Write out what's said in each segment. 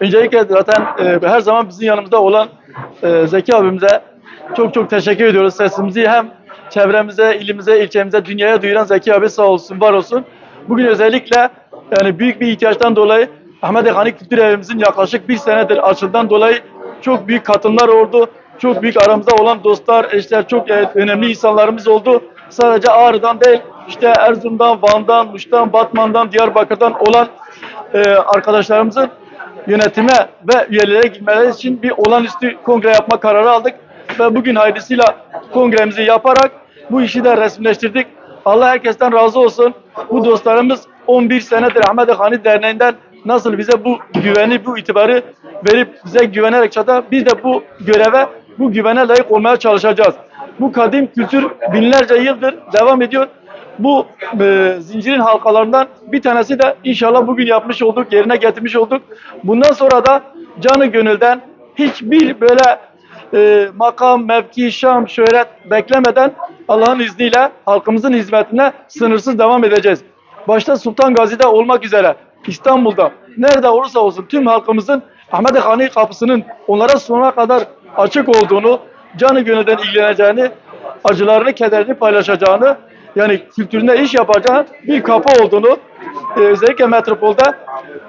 Öncelikle zaten e, her zaman bizim yanımızda olan e, Zeki abimize çok çok teşekkür ediyoruz. Sesimizi hem çevremize, ilimize, ilçemize, dünyaya duyuran Zeki abi sağ olsun, var olsun. Bugün özellikle yani büyük bir ihtiyaçtan dolayı Ahmet Hani Kültür Evimizin yaklaşık bir senedir açıldan dolayı çok büyük katılımlar oldu. Çok büyük aramızda olan dostlar, eşler, çok e, önemli insanlarımız oldu. Sadece Ağrı'dan değil, işte Erzurum'dan, Van'dan, Muş'tan, Batman'dan, Diyarbakır'dan olan e, arkadaşlarımızın yönetime ve üyelere girmeleri için bir olağanüstü kongre yapma kararı aldık. Ve bugün hayırlısıyla kongremizi yaparak bu işi de resimleştirdik. Allah herkesten razı olsun. Bu dostlarımız 11 senedir Ahmet Hani Derneği'nden nasıl bize bu güveni, bu itibarı verip bize güvenerek çata biz de bu göreve, bu güvene layık olmaya çalışacağız. Bu kadim kültür binlerce yıldır devam ediyor. Bu e, zincirin halkalarından bir tanesi de inşallah bugün yapmış olduk, yerine getirmiş olduk. Bundan sonra da canı gönülden hiçbir böyle e, makam, mevki, şam, şöhret beklemeden Allah'ın izniyle halkımızın hizmetine sınırsız devam edeceğiz. Başta Sultan Gazi'de olmak üzere İstanbul'da nerede olursa olsun tüm halkımızın Ahmet Hani kapısının onlara sonuna kadar açık olduğunu, canı gönülden ilgileneceğini, acılarını, kederini paylaşacağını, yani kültüründe iş yapacağı bir kapı olduğunu, e, özellikle metropolde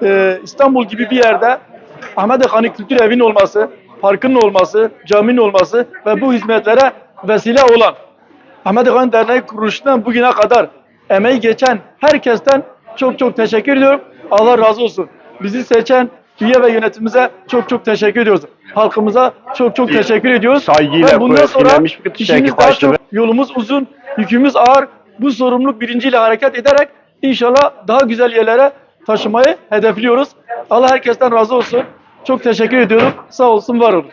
e, İstanbul gibi bir yerde Ahmet Hani Kültür Evi'nin olması, parkının olması, caminin olması ve bu hizmetlere vesile olan Ahmet Hani Derneği kuruluşundan bugüne kadar emeği geçen herkesten çok çok teşekkür ediyorum. Allah razı olsun. Bizi seçen üye ve yönetimimize çok çok teşekkür ediyoruz. Halkımıza çok çok teşekkür ediyoruz. Saygıyla Ve bundan sonra işimiz daha çok yolumuz uzun, yükümüz ağır. Bu sorumluluk bilinciyle hareket ederek inşallah daha güzel yerlere taşımayı hedefliyoruz. Allah herkesten razı olsun. Çok teşekkür ediyorum. Sağ olsun, var olun.